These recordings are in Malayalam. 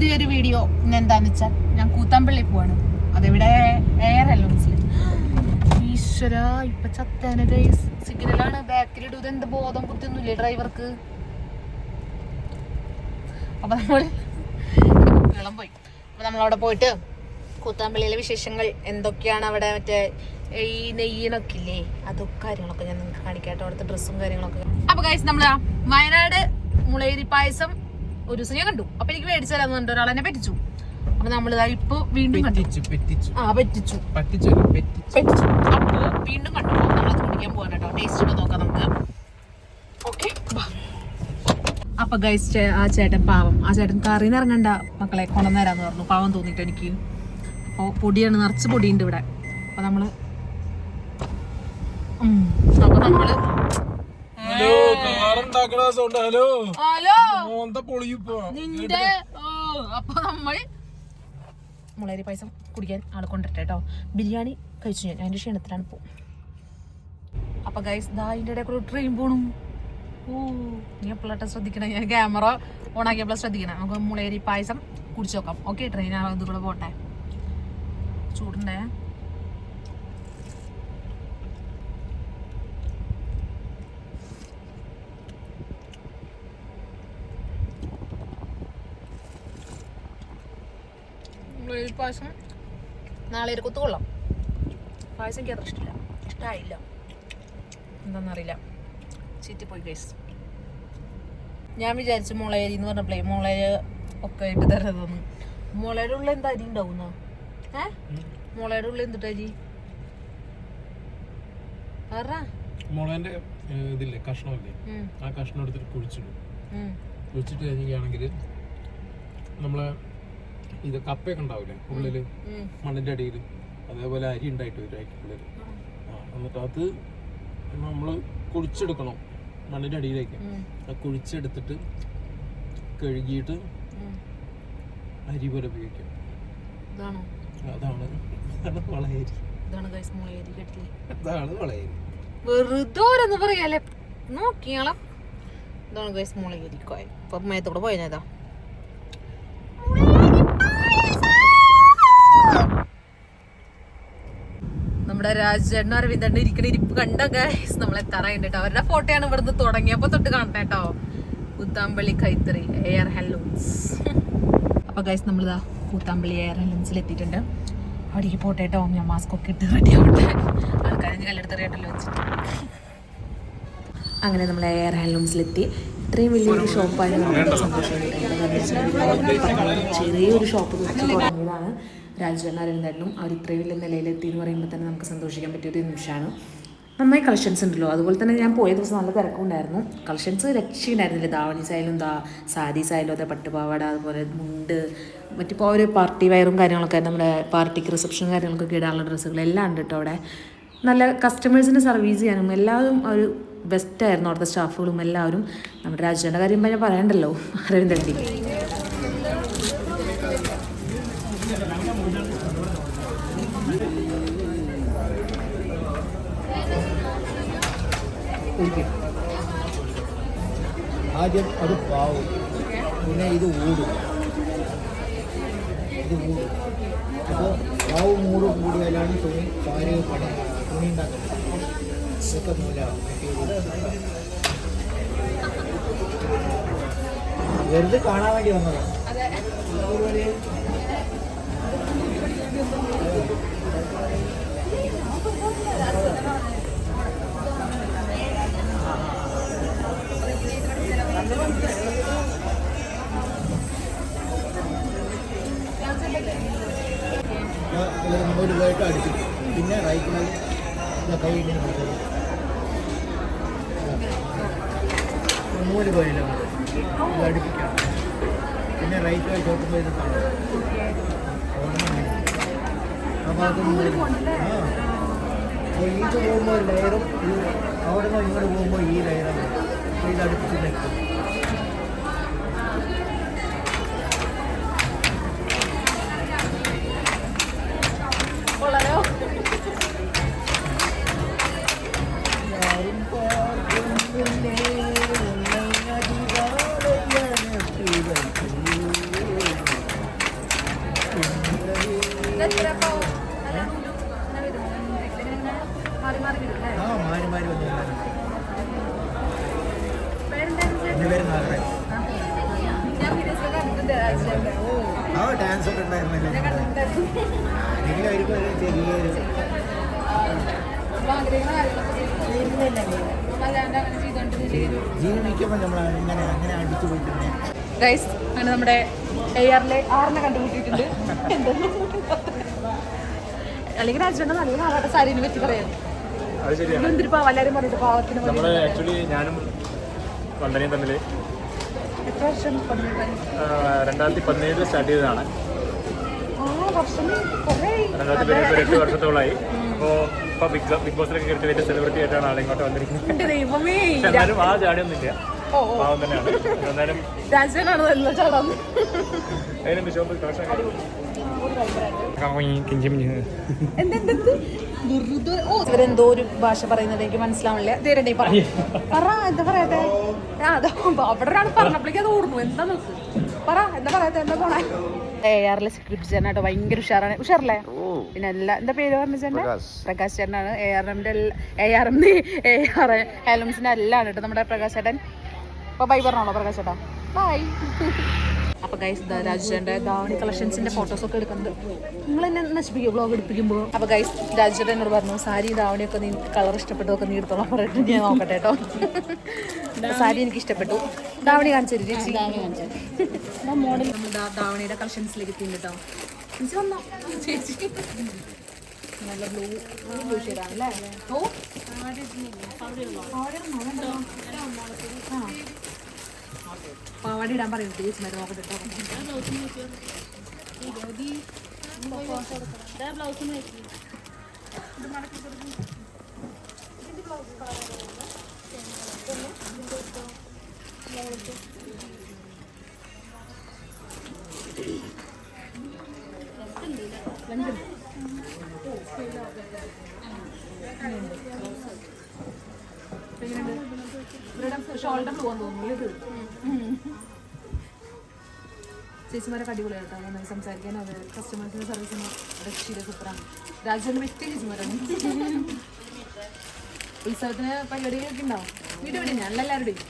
പുതിയൊരു വീഡിയോ എന്താന്ന് വെച്ചാൽ ഞാൻ കൂത്താമ്പള്ളി പോവാണ്. അതെവിടെ മനസ്സിലായി ഈശ്വര ഇപ്പൊ ചത്തേന സിഗ്നലാണ് ബാക്കിലിടും ഇത് എന്ത് ബോധം ബുദ്ധിയൊന്നുമില്ലേ ഡ്രൈവർക്ക് അപ്പൊ നമ്മൾ വെള്ളം പോയി. അപ്പൊ നമ്മളവിടെ പോയിട്ട് കൂത്താമ്പള്ളിയിലെ വിശേഷങ്ങൾ എന്തൊക്കെയാണ് അവിടെ മറ്റേ ഈ നെയ്യനൊക്കെ ഇല്ലേ? അതൊക്കെ കാര്യങ്ങളൊക്കെ ഞാൻ കാണിക്കാട്ടോ അവിടുത്തെ ഡ്രസ്സും കാര്യങ്ങളൊക്കെ. അപ്പൊ കഴിച്ച് നമ്മളാ വയനാട് മുളയരി പായസം ഒരു ദിവസം ഞാൻ കണ്ടു. അപ്പൊ എനിക്ക് മേടിച്ചു തരാന്ന് പറഞ്ഞിട്ട് ഒരാൾ എന്നെ പറ്റിച്ചു. അപ്പൊ നമ്മൾ ഇപ്പൊ വീണ്ടും കണ്ടു. ആ പറ്റിച്ചു. പറ്റിച്ചു അപ്പൊ വീണ്ടും കണ്ടു. നമ്മളത് കുടിക്കാൻ പോകാൻ കേട്ടോ. ടേസ്റ്റ് ഒക്കെ നോക്കാം നമുക്ക്. ഓക്കെ അപ്പൊ ഗൈസ് ആ ചേട്ടൻ പാവം. ആ ചേട്ടൻ കറിന്ന് ഇറങ്ങണ്ട. മക്കളെ കൊണ്ടുവന്നേരാന്ന് പറഞ്ഞു. പാവം തോന്നിട്ട് എനിക്ക്. അപ്പൊ പൊടിയാണ് നിറച്ച് പൊടിയുണ്ട് ഇവിടെ. അപ്പൊ നമ്മൾ അപ്പൊ നമ്മൾ കാറുണ്ടാക്കണ സൗണ്ട് ഹലോ? ഹലോ? മോന്ത പൊളിയിപ്പോ. നിന്റെ അപ്പൊ നമ്മൾ മുളരി പായസം കുടിക്കാൻ ആളെ കൊണ്ടിട്ടെ കേട്ടോ ബിരിയാണി കഴിച്ചു ഞാൻ. അതിന്റെ ക്ഷീണത്തിലാണ് പോകും അപ്പൊ ഗൈസ് ദാ അതിന്റെ ഇടയിൽ കൂടെ ട്രെയിൻ പോണു. ഓ നീ എപ്പോഴാട്ടെ ശ്രദ്ധിക്കണം? ഞാൻ ക്യാമറ ഓൺ ആക്കിയപ്പോൾ ശ്രദ്ധിക്കണം. നമുക്ക് മുളയരി പായസം കുടിച്ചു നോക്കാം. ഓക്കെ ട്രെയിൻ ഇത് കൂടെ പോട്ടെ. ചൂടുണ്ടേ? മുളയരി പായസം നാളെ ഒരു കുത്തുകൊള്ളാം. പായസം എനിക്ക് അത്ര ഇഷ്ടമില്ല. ഇഷ്ടമായില്ല എന്താണെന്നറിയില്ല ചീറ്റിപ്പോയി ഗൈസ് ഞാൻ വിചാരിച്ചു മുളയരി എന്ന് പറഞ്ഞപ്പോഴേ മുളയ ഒക്കെ ആയിട്ട് തരുന്നതെന്ന് മുളയുടെ ഉള്ളിൽ എന്താ അരി ഉണ്ടാവുന്ന? ഏ? മുളയുടെ ഉള്ളിൽ എന്തിട്ട് അരി? മോളേന്റെ ഇതില്ലേ കഷ്ണമില്ലേ? ആ കഷ്ണം എടുത്തിട്ട് കുഴിച്ചിടും. കുഴിച്ചിട്ട് കഴിഞ്ഞാണെങ്കിൽ നമ്മളെ ഇത് കപ്പയൊക്കെ ഉണ്ടാവില്ലേ? ഉള്ളിൽ മണ്ണിന്റെ അടിയിൽ അതേപോലെ അരി ഉണ്ടായിട്ട് വരും അരിക്കുള്ളിൽ എന്നിട്ട് അത് നമ്മൾ കുഴിച്ചെടുക്കണം മണ്ണിന്റെ അടിയിലേക്ക്. ആ അത് കുഴിച്ചെടുത്തിട്ട് കഴുകിയിട്ട്. അരി പോലെ ഉപയോഗിക്കും. അതാണ്. അതാണ് വളയരി. ഇതാണ് വളയരി. വെറുതെ ഓരോന്ന് പറയാല്ലേ? നോക്കിയാളെ. ഇതാണ് ഗൈസ് മുളകരി കോയ ഇപ്പൊ മേത്തോടെ പോയ രാജേണ്ണ അരവിന്ദണ്ണ ഇരിക്കണ ഇരിപ്പ് കണ്ട ഗൈസ് നമ്മൾ എത്താറായിട്ട് കേട്ടോ. അവരുടെ ഫോട്ടോയാണ് ഇവിടുന്ന് തുടങ്ങിയപ്പോ തൊട്ട് കാണട്ടെ കേട്ടോ. കൂത്താമ്പള്ളി കൈത്തറി എയർ ഹെലൂൺസ് അപ്പൊ ഗൈസ് നമ്മളിതാ കൂത്താമ്പള്ളി എയർ ഹെല്ലൂൺസിൽ എത്തിയിട്ടുണ്ട്. അവിടേക്ക് പോട്ടെ കേട്ടോ. ഞാൻ മാസ്ക് ഒക്കെ ഇട്ട് റെഡി ആവട്ടെ. ആൾക്കാരെ കല്ലെടുത്തെറിയട്ടല്ലോ വെച്ചിട്ട്. അങ്ങനെ നമ്മൾ എയർ ഹാൻഡ്ലൂംസിലെത്തി ഇത്രയും വലിയൊരു ഷോപ്പായിരുന്നു നമുക്ക് സന്തോഷമായിട്ട്. ചെറിയൊരു ഷോപ്പ് വെച്ച് തുടങ്ങിയതാണ്. രാജനാരനും അവർ ഇത്രയും വലിയ നിലയിലെത്തി എന്ന് പറയുമ്പോൾ തന്നെ നമുക്ക് സന്തോഷിക്കാൻ പറ്റിയ ഒരു നിമിഷമാണ്. നന്നായി കളക്ഷൻസ് ഉണ്ടല്ലോ. അതുപോലെ തന്നെ ഞാൻ പോയ ദിവസം നല്ല തിരക്കുണ്ടായിരുന്നു. കളക്ഷൻസ് രക്ഷയുണ്ടായിരുന്നില്ല ദാവണീസ് ആയാലും ദാ സാരീസ് ആയാലും അതെ പട്ടുപാവാട അതുപോലെ മുണ്ട് മറ്റിപ്പോൾ ഒരു പാർട്ടി വയറും കാര്യങ്ങളൊക്കെ നമ്മുടെ പാർട്ടിക്ക് റിസപ്ഷൻ കാര്യങ്ങളൊക്കെ ഇടാനുള്ള ഡ്രസ്സുകൾ എല്ലാം ഉണ്ട് കേട്ടോ അവിടെ. നല്ല കസ്റ്റമേഴ്സിനെ സർവീസ് ചെയ്യാനും എല്ലാവരും ഒരു ബെസ്റ്റായിരുന്നു അവിടുത്തെ സ്റ്റാഫുകളും എല്ലാവരും. നമ്മുടെ രാജ്യത്തിന്റെ കാര്യം പറഞ്ഞാൽ പറയണ്ടല്ലോ. അരവിന്ദട്ടി ആദ്യം അത് പാവും. പിന്നെ ഇത് ഊടും. ഇത് ഊടും. അപ്പോൾ പാവും മൂടും കൂടിയാലാണ് തുണി പാൽ പണി തുണി ഉണ്ടാക്കുന്നത് ഇതൊക്കെ നൂലാണ്. വെറുതെ കാണാൻ വേണ്ടി വന്നതാണ് ഇവർ മുന്നോട്ട് വേട്ട അടിച്ചു പിന്നെ റൈറ്റ് കൈ നൂൽ പോയില്ല ഇത് അടുപ്പിക്കാം പിന്നെ റൈറ്റ് വഴി ചോട്ടുമ്പോൾ ഇത് കാണും അപ്പോൾ ഇത് പോകുമ്പോൾ ഒരു ലെയറും അവിടെ നിന്ന് ഇങ്ങോട്ട് പോകുമ്പോൾ ഈ ലെയറാണ് ഇത് അടുപ്പിച്ച് എനിക്കായിരിക്കും ഒരു ചെറിയൊരു ജീവിക്കുമ്പോൾ നമ്മൾ അങ്ങനെ അങ്ങനെ അടിച്ചു പോയിട്ടുണ്ട് ഗൈസ് അങ്ങനെ നമ്മുടെ എ ആറിലെ ആറിനെ കണ്ടുപിട്ടിട്ടുണ്ട് അല്ലെങ്കിൽ രാജേണ്ട നല്ല സാരിനെ പറ്റി പറയാം. അത് ശരിയാണ്. എന്തൊരു പാവം? എല്ലാവരും പറഞ്ഞിട്ട് പാവത്തിന് നമ്മൾ ആക്ച്വലി ഞാനും വന്ദനയും തമ്മിൽ എത്ര വർഷം രണ്ടായിരത്തി പതിനേഴിൽ സ്റ്റാർട്ട് ചെയ്തതാണ്. വർഷം കുറേ രണ്ടായിരത്തി പതിനേഴ് ഒരു എട്ട് വർഷത്തോളമായി അപ്പോൾ ഇപ്പോൾ ബിഗ് ബിഗ് ബോസിലൊക്കെ കയറി വലിയ സെലിബ്രിറ്റി ആയിട്ടാണ് ആളെ ഇങ്ങോട്ട് വന്നിരിക്കുന്നത്. എന്നാലും ആ ചാടിയൊന്നുമില്ല ഓ ഓ. പാവം തന്നെയാണ്. എന്നാലും അതിനും കളക്ഷൻ ഇവരെന്തോ ഒരു ഭാഷ പറയുന്നത് എനിക്ക് മനസ്സിലാവില്ല തീരണ്ടേ പറഞ്ഞു പറ എന്താ പറയാത്തെ? അവിടെ ഒരാൾ പറഞ്ഞപ്പോഴേക്കും അത് ഓർമ്മ എന്താ നോക്ക് പറ എന്താ പറയാത്തെ? എന്താ പോണേ? എ സ്ക്രിപ്റ്റ് ചേട്ടൻ ചേട്ടനാട്ടോ ഭയങ്കര ഉഷാറാണ് ഉഷാറല്ലേ പിന്നെ എല്ലാ എന്താ പേര് പറഞ്ഞ ചേട്ടൻ പ്രകാശ് ചേട്ടനാണ് എ ആർ എമ്മിന്റെ A R M A R എലംസിന്റെ എല്ലാം കേട്ടോ നമ്മുടെ പ്രകാശ് ചേട്ടൻ അപ്പൊ ബൈ പറഞ്ഞോളൂ പ്രകാശ് ചേട്ടാ ബൈ അപ്പൊ ഗൈസ് രാജുചേട്ടന്റെ ദാവണി കളക്ഷൻസിന്റെ ഫോട്ടോസ് ഒക്കെ എടുക്കുന്നത്. നിങ്ങൾ എന്നെ നശിപ്പിക്കും? ബ്ലോഗ് എടുപ്പിക്കുമ്പോൾ അപ്പൊ ഗൈസ് രാജുചേട്ടൻ എന്നോട് പറഞ്ഞു സാരി ധാവണിയൊക്കെ നീ കളർ ഇഷ്ടപ്പെട്ടതൊക്കെ നീ എടുത്തോളാം പറഞ്ഞിട്ട് ഞാൻ നോക്കട്ടെ കേട്ടോ സാരി എനിക്ക് ഇഷ്ടപ്പെട്ടു. ധാവണി കാണിച്ചു ദാവണിയുടെ ചേച്ചി. മോഡൽ. ധാവണിയുടെ കളക്ഷൻസിലേക്ക് എത്തി കേട്ടോ ചേച്ചി വന്നോ? ചേച്ചി. നല്ല ബ്ലൂ ബ്ലൂ ഷെയ്ഡാണ് അല്ലേ ഓ. പാവാടി ഇടാൻ പറയും. ചേച്ചിമാരെ നോക്കട്ടെ ഷോൾഡർ പോകാൻ തോന്നുന്നു. ഇത്? ചേച്ചിമാരൊക്കെ അടിപൊളിയാണ് കേട്ടോ നന്നായി സംസാരിക്കാൻ അവർ കസ്റ്റമേഴ്സിന്റെ സർവീസിന് ക്ഷീര സൂപ്പറാണ്. രാജ്യം വ്യക്തി ചേച്ചിമാരാണ് ഉത്സവത്തിന് പരിപാടികളൊക്കെ ഉണ്ടാവും. വീട് വിടെ ഞാൻ എല്ലാവരുടെയും.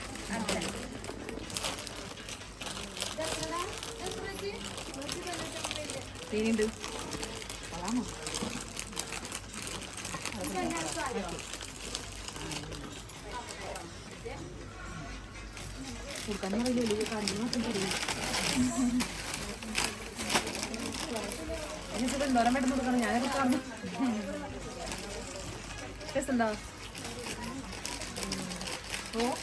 പേരുണ്ട് കൊടുക്കാൻ അറിയില്ല കാര്യം അറിയില്ല എനിക്കിത് എന്തോരം വേണ്ടെന്ന് കൊടുക്കണം. ഞാനൊക്കെ പറഞ്ഞു രസമുണ്ടോ? ഓ.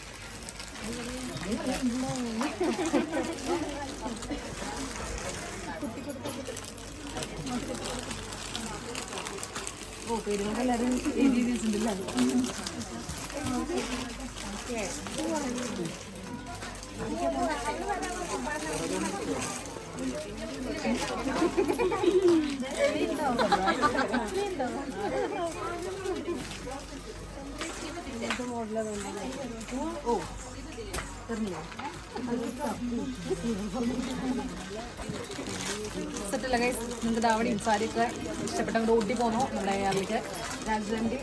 ഓ പെരുമാൾ എല്ലാവരും എഴുതി വെച്ചിട്ടുണ്ടല്ലേ ഓ സെറ്റല്ല ഗൈസ് നിങ്ങൾക്ക് ദാവണിയും സാരിയൊക്കെ ഇഷ്ടപ്പെട്ടവരുടെ ഊട്ടി പോകണോ നമ്മുടെ അയാളിലേക്ക് രാജധാനി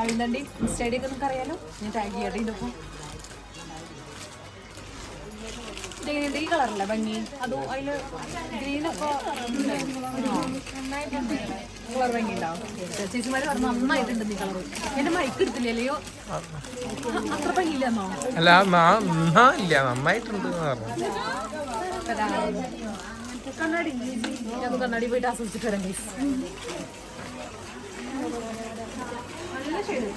അഴിന്തണ്ടി ഇൻസ്റ്റൈഡിയൊക്കെ നിങ്ങൾക്ക് അറിയാലോ ഞാൻ ടാഗ് ചെയ്യട്ടെ ഇതിപ്പോൾ ഈ കളറല്ലേ ഭംഗി? അതോ അതിൽ ഗ്രീനൊക്കെ കളർ ഭംഗി ഉണ്ടാവും ചേച്ചിമാര് പറഞ്ഞു നന്നായിട്ടുണ്ട് ഈ കളർ എന്റെ മൈക്ക് എടുത്തില്ലല്ലയോ അത്ര ഭംഗിയില്ലെന്നോ അല്ല ഇല്ല നന്നായിട്ടുണ്ട് കണ്ണാടി ഞാൻ കണ്ണാടി പോയിട്ട് ആസ്വദിച്ചിട്ട് വരാം പ്ലീസ് നല്ല ഷെയ്ഡ്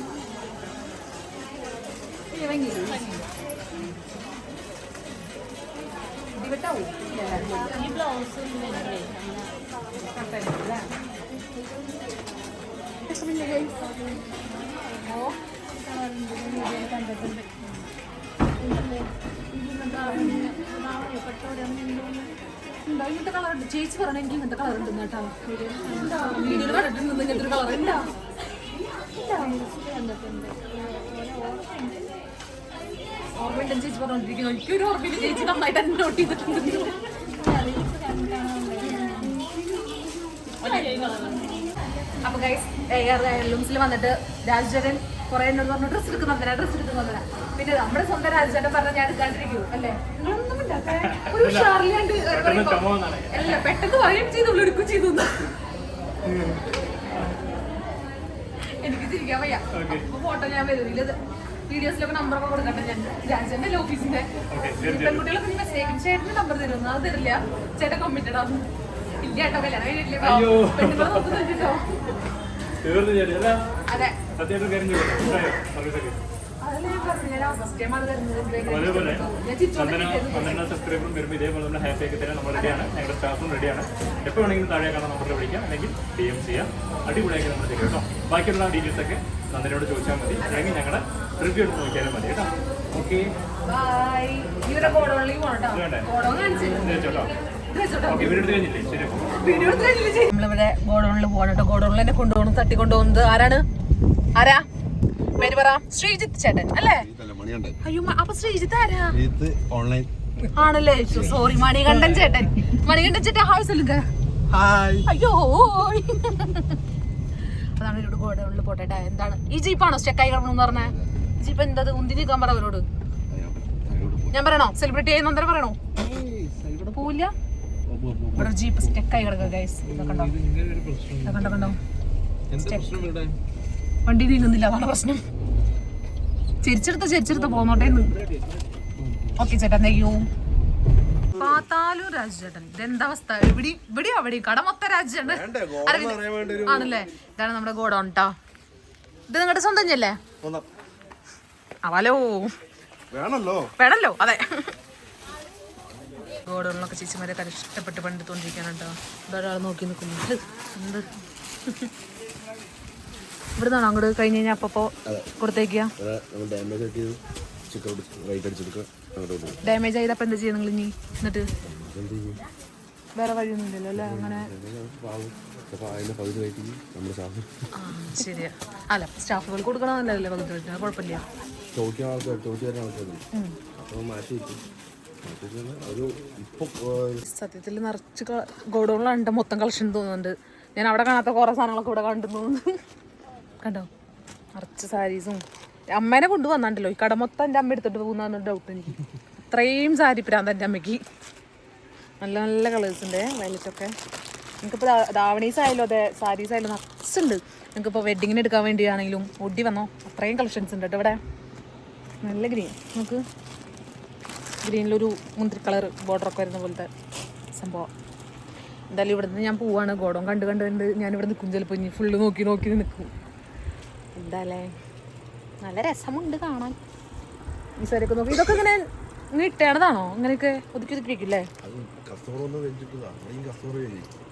ഭംഗിയില്ലേ? ഇടിവെട്ടാവോ ഈ ബ്ലൗസ് ഉണ്ടോ ഇങ്ങനത്തെ കളർ ഉണ്ട് ചേച്ചി പറഞ്ഞ എനിക്ക് ഇങ്ങനത്തെ കളർ ഉണ്ട് കേട്ടോ വീഡിയോയിൽ കണ്ടിട്ടുണ്ട് ഇങ്ങനത്തെ ഒരു കളർ ഉണ്ടോ ഓർമ്മയുണ്ടെന്ന് ചേച്ചി പറഞ്ഞോണ്ടിരിക്കുന്നു. എനിക്കൊരു ഓർമ്മയില്ല. ചേച്ചി നന്നായിട്ട് തന്നെ നോട്ട് ചെയ്തിട്ടുണ്ട്. അപ്പൊ ഗൈസ് എയർ ലൂംസിൽ വന്നിട്ട് രാജചേട്ടൻ കുറെ എന്നോട് പറഞ്ഞു ഡ്രസ് എടുക്കുന്ന ഡ്രസ് എടുക്കുന്ന പിന്നെ നമ്മുടെ സ്വന്തം രാജചേട്ടൻ പറഞ്ഞ ഞാൻ എടുക്കാണ്ടിരിക്കൂ അല്ലേ? നിങ്ങളൊന്നും ഒരു ഉഷാറില്ലാണ്ട്. അല്ല പെട്ടെന്ന് പറയും ചെയ്തു എടുക്കും ചെയ്തു എനിക്ക് ചിരിക്കാൻ വയ്യ. ഫോട്ടോ ഞാൻ വരും. വീഡിയോസിലൊക്കെ നമ്പറൊക്കെ കൊടുക്കട്ടെ ഞാൻ. രാജന്റെ ഓഫീസിന്റെ. പെൺകുട്ടികളൊക്കെ നീ മെസ്സേജ് ചേട്ടന് നമ്പർ തരുന്നു അത് തരില്ല. ചേട്ടൻ കമ്മിറ്റഡ് ആണ്. ഇല്ല കേട്ടോ കല്യാണം കഴിഞ്ഞിട്ടില്ല. പെണ്ണുങ്ങളെ നോക്കുന്നുണ്ടോ അതെ. അതേപോലെ പന്ത്രണ്ടാം സബ്സ്ക്രൈബറും വരുമ്പോൾ ഇതേപോലെ ഹാപ്പി ആക്കി തരാൻ നമ്മൾ റെഡിയാണ് ഞങ്ങളുടെ സ്റ്റാഫും റെഡിയാണ് എപ്പോൾ വേണമെങ്കിലും താഴെ കാണാൻ വിളിക്കാം. അല്ലെങ്കിൽ എം ചെയ്യാം. അടിപൊളിയാക്കി നമ്മൾ ചെയ്യും കേട്ടോ. ബാക്കിയുള്ള ഡീറ്റെയിൽസ് ഒക്കെ നന്ദിനോട് ചോദിച്ചാൽ മതി. അല്ലെങ്കിൽ ഞങ്ങളുടെ റിവ്യൂ എടുത്ത് നോക്കിയാലും മതി കേട്ടോ. ഓക്കെ നമ്മളിവിടെ ഗോഡൗണിൽ പോകണട്ടോ ഗോഡൗണിൽ തന്നെ കൊണ്ടുപോകണം തട്ടിക്കൊണ്ടുപോകുന്നത്. ആരാണ്? ആരാ? പേര് പറ. ശ്രീജിത്ത് ചേട്ടൻ അല്ലേ? അയ്യോ അപ്പൊ ശ്രീജിത്ത് ആരാ? ഇത് ഓൺലൈൻ ആണല്ലേ? സോറി മണികണ്ഠൻ ചേട്ടൻ. മണികണ്ഠൻ ചേട്ടൻ ഹായ് സൊല്ലുങ്ക അയ്യോ അതാണ് ഇവിടെ ഗോഡൗണിൽ പോട്ടെ എന്താണ്? ഈ ജീപ്പാണോ സ്റ്റെക്കായി കിടക്കണമെന്ന് പറഞ്ഞേ? ജീപ്പ് എന്താ ഉന്തി നിൽക്കാൻ പറ അവരോട്. ഞാൻ പറയണോ? സെലിബ്രിറ്റി ചെയ്യുന്ന പറയണോ? പോവില്ല. ഇവിടെ ജീപ്പ് സ്റ്റെക്കായി കിടക്കുക ഗൈസ് കണ്ടോ? കണ്ടോ കണ്ടോ? വണ്ടി നീങ്ങുന്നില്ല അതാണ് പ്രശ്നം. ചിരിച്ചെടുത്ത് ചിരിച്ചെടുത്ത് പോന്നോട്ടെ ഓക്കെ ചേട്ടാ നെയ്യോ പാത്താലു രാജചേട്ടൻ ഇതെന്താ അവസ്ഥ? ഇവിടെ ഇവിടെ അവിടെ കട മൊത്തം അരവിന്ദ് ആണല്ലേ? ഇതാണ് നമ്മുടെ ഗോഡൗൺ ട്ടോ. ഇത് നിങ്ങളുടെ സ്വന്തം അല്ലേ അവലോ. വേണല്ലോ. വേണല്ലോ അതെ. ഗോഡോണിലൊക്കെ ചേച്ചിമാരൊക്കെ ഇഷ്ടപ്പെട്ട് പണ്ടെടുത്തോണ്ടിരിക്കാണ് കേട്ടോ ഇതൊരാൾ നോക്കി നിൽക്കുന്നു എന്ത്? ഇവിടുന്നാണോ അങ്ങോട്ട് കഴിഞ്ഞ് കഴിഞ്ഞാൽ അപ്പപ്പോ പോകും ഡാമേജ് ആയതപ്പോ എന്താ ചെയ്യാ നിങ്ങൾ ഇനി എന്നിട്ട് വേറെ വഴിയൊന്നുമില്ലല്ലോ അല്ലേ? അങ്ങനെ ശരിയാ. അല്ല സ്റ്റാഫുകൾ കൊടുക്കണമെന്നല്ലേ പകുതി റേറ്റിന് അത് കുഴപ്പമില്ല. ചോദിക്കാൻ ആൾക്കാർ ചോദിച്ചു തരാൻ ആൾക്കാരുണ്ട് അപ്പോൾ മാറ്റി വെച്ചു മാറ്റി വെച്ചാൽ ഒരു ഇപ്പം സത്യത്തിൽ നിറച്ച് ഗോഡൗണിലുണ്ട് മൊത്തം കളക്ഷൻ തോന്നുന്നുണ്ട്. ഞാൻ അവിടെ കാണാത്ത കുറേ സാധനങ്ങളൊക്കെ ഇവിടെ കണ്ടു തോന്നുന്നു കണ്ടോ? നിറച്ച് സാരീസും. അമ്മേനെ കൊണ്ടുവന്നാണ്ടല്ലോ ഈ കട മൊത്തം എന്റെ അമ്മ എടുത്തിട്ട് പോകുന്ന ഡൗട്ട് എനിക്ക്. അത്രയും സാരി പ്രാന്ത എന്റെ അമ്മയ്ക്ക്. നല്ല നല്ല കളേഴ്സ് ഉണ്ട് വയലറ്റൊക്കെ നിങ്ങൾക്കിപ്പോൾ ദാവണീസ് ആയാലും അതെ സാരീസ് ആയാലും നിറച്ചുണ്ട് നിങ്ങൾക്കിപ്പോൾ വെഡിങ്ങിന് എടുക്കാൻ വേണ്ടിയാണെങ്കിലും ഒടി വന്നോ? അത്രയും കളക്ഷൻസ് ഉണ്ട് കേട്ടോ ഇവിടെ. നല്ല ഗ്രീൻ നമുക്ക് ഗ്രീനിലൊരു മുന്തിരി കളർ ബോർഡറൊക്കെ വരുന്ന പോലത്തെ സംഭവം. എന്തായാലും ഇവിടുന്ന് ഞാൻ പോവാണ്. ഗോഡം കണ്ട് കണ്ട് കണ്ട് ഞാൻ ഇവിടെ നിൽക്കും ചിലപ്പോൾ ഇനി ഫുള്ള് നോക്കി നോക്കി നിൽക്കും എന്താല്ലേ നല്ല രസമുണ്ട് കാണാൻ. ഈ സാരിയൊക്കെ നോക്കി. ഇതൊക്കെ ഇങ്ങനെ ഇങ്ങനെ ഇട്ടേണതാണോ? ഇങ്ങനെയൊക്കെ ഒതുക്കി ഒതുക്കി വെക്കില്ലേ?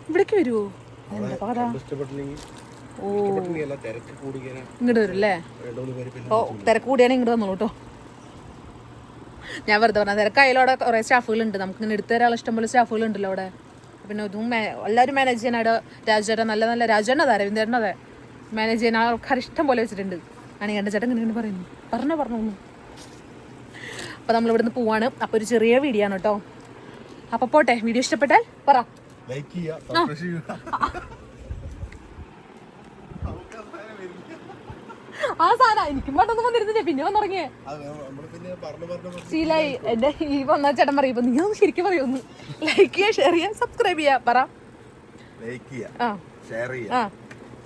ഇവിടേക്ക് വരുമോ ഓ. ഇങ്ങോട്ട് വരും അല്ലേ ഓ തിരക്ക് ഇങ്ങോട്ട് വന്നോളൂ കേട്ടോ ഞാൻ വെറുതെ പറഞ്ഞ തിരക്കായാലും അവിടെ കുറേ സ്റ്റാഫുകളുണ്ട്. നമുക്ക് ഇങ്ങനെ എടുത്തു തരാനുള്ള ഇഷ്ടംപോലെ സ്റ്റാഫുകളുണ്ടല്ലോ അവിടെ. പിന്നെ ഇതും എല്ലാവരും മാനേജ് ചെയ്യാനായിട്ട് രാജേട്ടൻ നല്ല നല്ല രാജേട്ടൻ അതെ അതെ. മാനേജ് ചെയ്യാൻ ആൾക്കാർ ഇഷ്ടം പോലെ വെച്ചിട്ടുണ്ട്. അണികണ്ട ചേട്ടൻ ഇങ്ങനെ ഇങ്ങനെ പറയുന്നു. പറഞ്ഞോ പറഞ്ഞു അപ്പോൾ നമ്മൾ ഇവിടുന്ന് പോവാണ്. അപ്പോൾ ഒരു ചെറിയ വീഡിയോ ആണ് കേട്ടോ അപ്പോൾ പോട്ടെ വീഡിയോ ഇഷ്ടപ്പെട്ടാൽ പറ. ലൈക്ക് ചെയ്യുക സബ്സ്ക്രൈബ് ചെയ്യുക ആ സാധനം എനിക്കും പെട്ടെന്ന് വന്നിരുന്നില്ല? പിന്നെ വന്നു തുടങ്ങിയേ അത് നമ്മൾ പിന്നെ പറഞ്ഞു പറഞ്ഞു പറഞ്ഞു ശീലായി എന്റെ ഈ വന്ന ചേട്ടൻ പറയുമ്പോ നീ ഒന്ന് ശരിക്കും പറയൊന്ന്. ലൈക്ക് ചെയ്യാ ഷെയർ ചെയ്യാ സബ്സ്ക്രൈബ് ചെയ്യാ പറ. ലൈക്ക് ചെയ്യാ ആ. ഷെയർ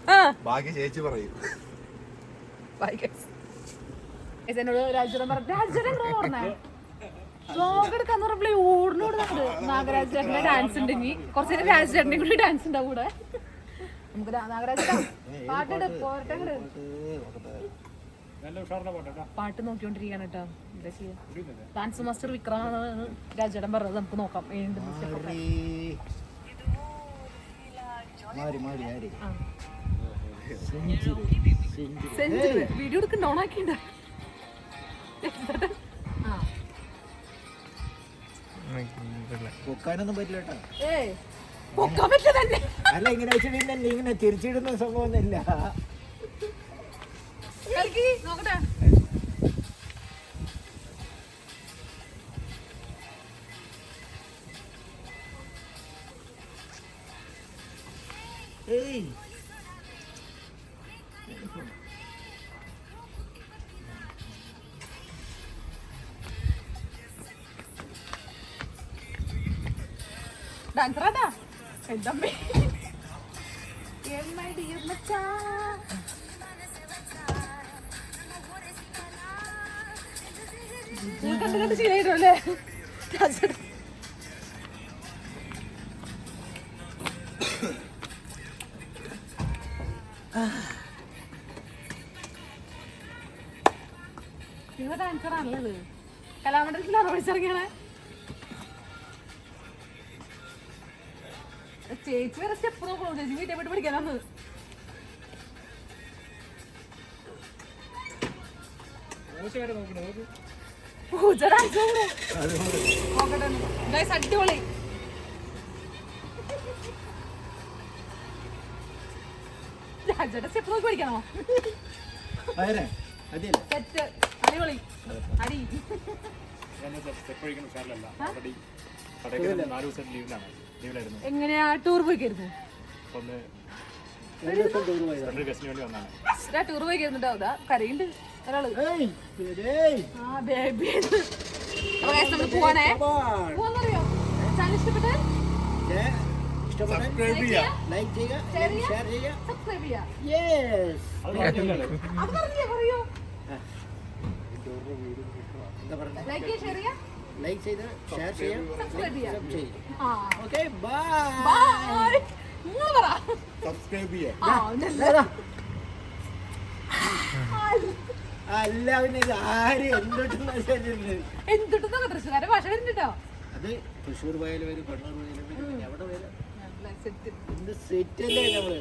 ആ. ബാക്കി ചേച്ചി പറയും. ബൈ ഗൈസ് എന്നോട് രാജേട്ടൻ പറഞ്ഞു രാജേട്ടൻ പറഞ്ഞേ വ്ലോഗ് എടുക്കാന്ന് പറഞ്ഞപ്പോൾ ഓടിനോടുന്നുണ്ട് നാഗരാജ് ചേട്ടന്റെ ഡാൻസ് ഉണ്ട് ഇനി. കുറച്ച് നേരം രാജ് ചേട്ടന്റെ കൂടി ഡാൻസ് ഉണ്ടാവും കൂടെ നമുക്ക് നാഗരാജ് പോരട്ടെ പോട്ടെ പാട്ട് നോക്കിക്കൊണ്ടിരിക്കുകയാണ് കേട്ടോ. എന്താ ചെയ്യാ? ഡാൻസ് മാസ്റ്റർ വിക്രമാണ് രാജേട്ടൻ പറഞ്ഞത്. നമുക്ക് നോക്കാം. വീഡിയോ എടുക്കണ്ട ഓണാക്കിണ്ട പൊക്കാനൊന്നും പറ്റില്ല കേട്ടോ. ഏയ് പൊക്കാൻ പറ്റില്ല തന്നെ. അല്ല ഇങ്ങനെ വെച്ചിട്ടുണ്ടല്ലേ ഇങ്ങനെ തിരിച്ചിടുന്ന സംഭവമൊന്നുമില്ല നോക്കട്ടെ. ഏയ് ഡാൻസറാട്ടാ എന്തമ്മേ മച്ചാ നിങ്ങൾ കണ്ട് കണ്ട് ശീലമായിട്ടോ അല്ലേ? ഡാൻസറാണല്ലേ കലാമണ്ഡലത്തിലാണോ പഠിച്ചിറങ്ങിയാണേ ചേച്ചി വേറെ സ്റ്റെപ്പ് നോക്കണോ ചേച്ചി? വീട്ടിൽ പോയിട്ട് ഗൈസ് അടിപൊളി. രാജയുടെ സ്റ്റെപ്പ് നോക്കി പഠിക്കണോ സെറ്റ്. അടിപൊളി. അടി. സ്റ്റെപ്പ് കഴിക്കുന്ന സാറിലല്ല. നാല് ദിവസം ലീവിലാണ് എങ്ങനെയാ ടൂർ പോയിക്കായിരുന്നു? ടൂർ പോയിക്കായിരുന്നുണ്ടോ അതാ കരയുണ്ട് ഒരാൾ. ആ ബേബി അപ്പൊ പോവാന്നറിയോ? ചാനൽ സബ്സ്ക്രൈബ് ചെയ്യുക, ലൈക്ക് ചെയ്യുക ചെയ്യുക. ഷെയർ ചെയ്യുക സബ്സ്ക്രൈബ് ചെയ്യുക യെസ് അത് പറഞ്ഞേ പറയൂ. ലൈക്ക് ചെയ്യാ ഷെയർ ചെയ്യാ. ലൈക്ക് ചെയ്ത് ഷെയർ ചെയ്യാം. സബ്സ്ക്രൈബ് ചെയ്യാം. ആ. ഓക്കെ ബൈ സബ്സ്ക്രൈബ് ചെയ്യാം. ആ ഇതെന്താ? അല്ല പിന്നെ ഇത് ആര്? ഭാഷ വരുന്നുണ്ടോ? അത് തൃശ്ശൂർ പോയാലും വരും കണ്ണൂർ പോയാലും വരും എവിടെ വരും സെറ്റ് അല്ലേ നമ്മൾ?